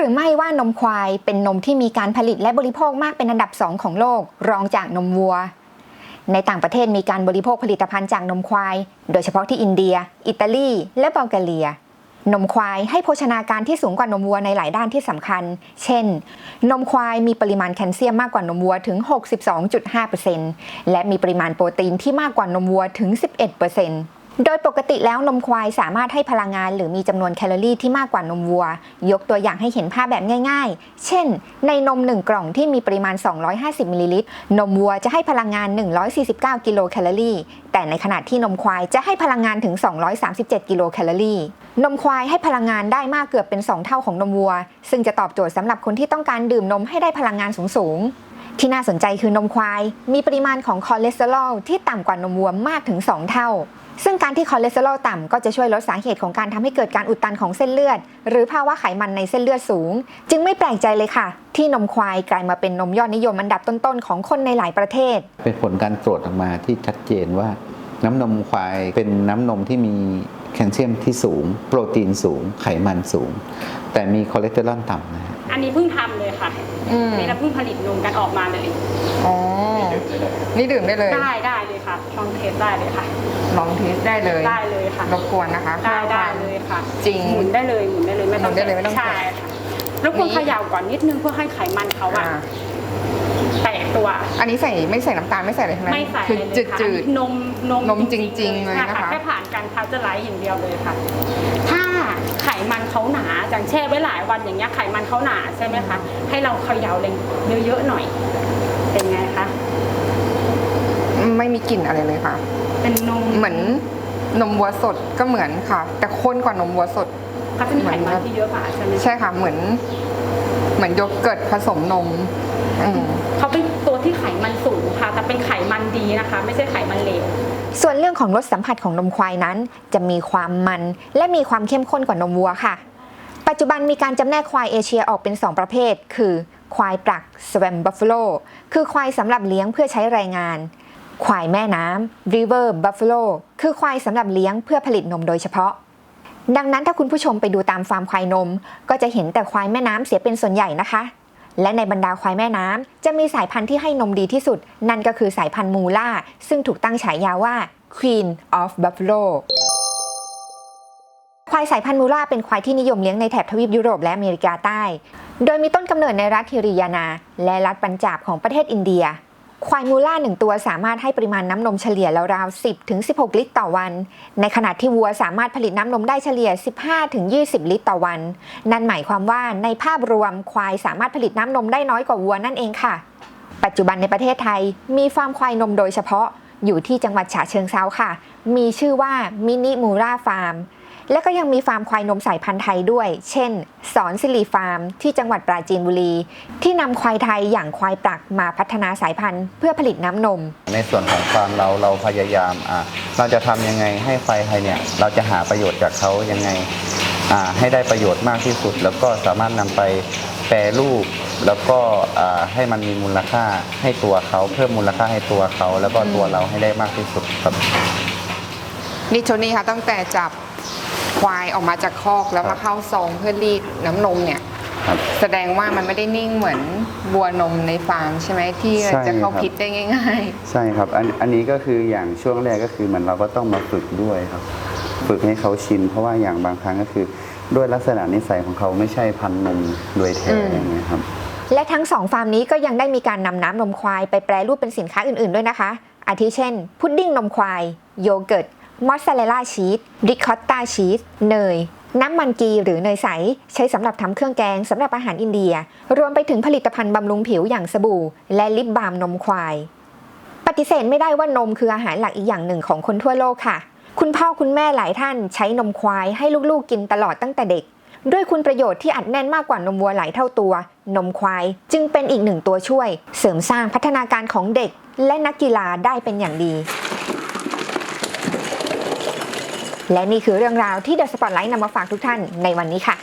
รือไม่ว่านมควายเป็นนมที่มีการผลิตและบริโภคมากเป็นอันดับสองของโลก รองจากนมวัว ในต่างประเทศมีการบริโภคผลิตภัณฑ์จากนมควาย โดยเฉพาะที่อินเดีย อิตาลี และบัลแกเรีย นมควายให้โภชนาการที่สูงกว่านมวัวในหลายด้านที่สำคัญ เช่น นมควายมีปริมาณแคลเซียมมากกว่านมวัวถึง 62.5%และมีปริมาณโปรตีนที่มากกว่านมวัวถึง 11% โดยปกติแล้วนมควายสามารถให้พลังงานหรือมีจำนวนแคลอรี่ที่มากกว่านมวัว ยกตัวอย่างให้เห็นภาพแบบง่าย ๆ เช่น ในนม 1 กล่องที่มีปริมาณ 250มิลลิลิตร นมวัวจะให้พลังงาน 149 กิโลแคลอรี่ แต่ในขณะที่นมควายจะให้พลังงานถึง 237 กิโลแคลอรี่ นมควายให้พลังงานได้มากเกือบเป็น 2 เท่าของนมวัว ซึ่งจะตอบโจทย์สำหรับคนที่ต้องการดื่มนมให้ได้พลังงานสูงๆที่น่าสนใจคือนมควาย มีปริมาณของคอเลสเตอรอลที่ต่ำกว่านมวัวมากถึง 2 เท่า ซึ่งการที่คอเลสเตอรอลต่ำก็จะช่วยลดสาเหตุของการทำให้เกิดการอุดตันของเส้นเลือด หรือภาวะไขมันในเส้นเลือดสูง จึงไม่แปลกใจเลยค่ะ ที่นมควายกลายมาเป็นนมยอดนิยมอันดับต้นๆของคนในหลายประเทศ เป็นผลการตรวจออกมาที่ชัดเจนว่า น้ำนมควายเป็นน้ำนมที่มีแคลเซียมที่สูง โปรตีนสูง ไขมันสูง แต่มีคอเลสเตอรอลต่ำนะ อันนี้เพิ่งทำเลยค่ะอืมนี่เราเพิ่งผลิตนมกันออกมาเลยอ๋อนี่ดื่มได้เลยได้ได้เลยค่ะลองเทสได้เลยค่ะ ลองเทสได้เลยได้เลยค่ะรบกวนนะคะได้ได้พื่อความเลยค่ะจริงหมุนได้เลยหมุนได้เลยไม่ต้องหมุนได้เลยไม่ต้องใช่ค่ะรบกวนนี่เขย่าก่อนนิดนึงเพื่อให้ไขมันเขาอะอ่า แตกตัว อันนี้ใส่ไม่ใส่น้ำตาลไม่ใส่อะไรใช่ไหมไม่ใส่คือเลยจืดค่ะจืดอันนี้นมนมนมจริงๆเลยนะคะ แค่ผ่านการพาสเจอร์ไลซ์อย่างเดียวเลยค่ะ ถ้าไขมันเขาหนาจังแช่ไว้หลายวันอย่างเงี้ยไขมันเขาหนาใช่ไหมคะให้เราเขย่าเลยเยอะๆหน่อย เป็นไงคะไม่มีกลิ่นอะไรเลยค่ะ เป็นนมเหมือนนมวัวสดก็เหมือนค่ะ แต่ข้นกว่านมวัวสด เขาจะมีไขมันที่เยอะกว่าใช่ไหมใช่ค่ะเหมือน เหมือนโยเกิร์ตผสมนมอืม เขาเป็นตัวที่ไขมันสูงค่ะ แต่เป็นไขมันดีนะคะ ไม่ใช่ไขมันเหลวส่วนเรื่องของรสสัมผัสของนมควายนั้น จะมีความมันและมีความเข้มข้นกว่านมวัวค่ะ ปัจจุบันมีการจำแนกควายเอเชียออกเป็น 2 ประเภท คือ ควายปลัก swam buffalo คือควายสำหรับเลี้ยงเพื่อใช้แรงงาน ควายแม่น้ำ river buffalo คือควายสำหรับเลี้ยงเพื่อผลิตนมโดยเฉพาะ ดังนั้นถ้าคุณผู้ชมไปดูตามฟาร์มควายนม ก็จะเห็นแต่ควายแม่น้ำเสียเป็นส่วนใหญ่นะคะ และในบรรดาควายแม่น้ำจะมีสายพันธุ์ที่ให้นมดีที่สุด นั่นก็คือสายพันธุ์มูล่า ซึ่งถูกตั้งฉายาว่า Queen of Buffalo ควายสายพันธุ์มูล่าเป็นควายที่นิยมเลี้ยงในแถบทวีปยุโรปและอเมริกาใต้ โดยมีต้นกำเนิดในรัฐฮิริยานา และรัฐปัญจาบของประเทศอินเดีย ควายมูล่าหนึ่งตัวสามารถให้ปริมาณน้ำนมเฉลี่ยราวๆ10 ถึง 16 ลิตรต่อวัน ในขณะที่วัวสามารถผลิตน้ำนมได้เฉลี่ย 15 ถึง 20 ลิตรต่อวัน นั่นหมายความว่าในภาพรวมควายสามารถผลิตน้ำนมได้น้อยกว่าวัวนั่นเองค่ะ ปัจจุบันในประเทศไทย มีฟาร์มควายนมโดยเฉพาะอยู่ที่จังหวัดฉะเชิงเซาค่ะ มีชื่อว่ามินิมูราฟาร์ม และก็ยังมีฟาร์มควายนมสายพันธุ์ไทยด้วย เช่น สอนสิริฟาร์ม ที่จังหวัดปราจีนบุรี ที่นำควายไทยอย่างควายปลักมาพัฒนาสายพันธุ์เพื่อผลิตน้ำนม ในส่วนของฟาร์มเราเราพยายามอ่าเราจะทำยังไงให้ควายไทยเนี่ยเราจะหาประโยชน์จากเขายังไงอ่าให้ได้ประโยชน์มากที่สุด แล้วก็สามารถนำไปแปรรูปแล้วก็อ่าให้มันมีมูลค่าให้ตัวเขาเพิ่มมูลค่าให้ตัวเขา แล้วก็ตัวเราให้ได้มากที่สุดครับ นี่โทนี่ค่ะตั้งแต่จับ ควายออกมาจากคอกแล้วมาเข้าซองเพื่อรีดน้ำนมเนี่ยครับแสดงว่ามันไม่ได้นิ่งเหมือนบัวนมในฟาร์มใช่ไหมที่ใช่จะเข้าครับพิษได้ง่ายใช่ครับอันอันนี้ก็คืออย่างช่วงแรกก็คือเหมันเราก็ต้องมาฝึกด้วยครับ ฝึกให้เขาชิน เพราะว่าอย่างบางครั้งก็คือ ด้วยลักษณะนิสัยของเขาไม่ใช่พันธุ์นมโดยแท้อืมอย่างเงี้ยครับๆและทั้งสองฟาร์มนี้ก็ยังได้มีการนำน้ำนมควายไปแปรรูปเป็นสินค้าอื่นๆด้วยนะคะ อาทิเช่น พุดดิ้งนมควาย โยเกิร์ต มอสซาเรลล่าชีสริคอตตาชีสเนย น้ำมันกีหรือเนยใส ใช้สำหรับทำเครื่องแกงสำหรับอาหารอินเดีย รวมไปถึงผลิตภัณฑ์บำรุงผิวอย่างสบู่ และลิปบาล์มนมควาย ปฏิเสธไม่ได้ว่านมคืออาหารหลักอีกอย่างหนึ่งของคนทั่วโลกค่ะ คุณพ่อคุณแม่หลายท่านใช้นมควายให้ลูกๆกินตลอดตั้งแต่เด็ก ด้วยคุณประโยชน์ที่อัดแน่นมากกว่านมวัวหลายเท่าตัว นมควายจึงเป็นอีกหนึ่งตัวช่วย เสริมสร้างพัฒนาการของเด็ก และนักกีฬาได้เป็นอย่างดี และนี่คือเรื่องราวที่เดอะสปอตไลท์นำมาฝากทุกท่านในวันนี้ค่ะ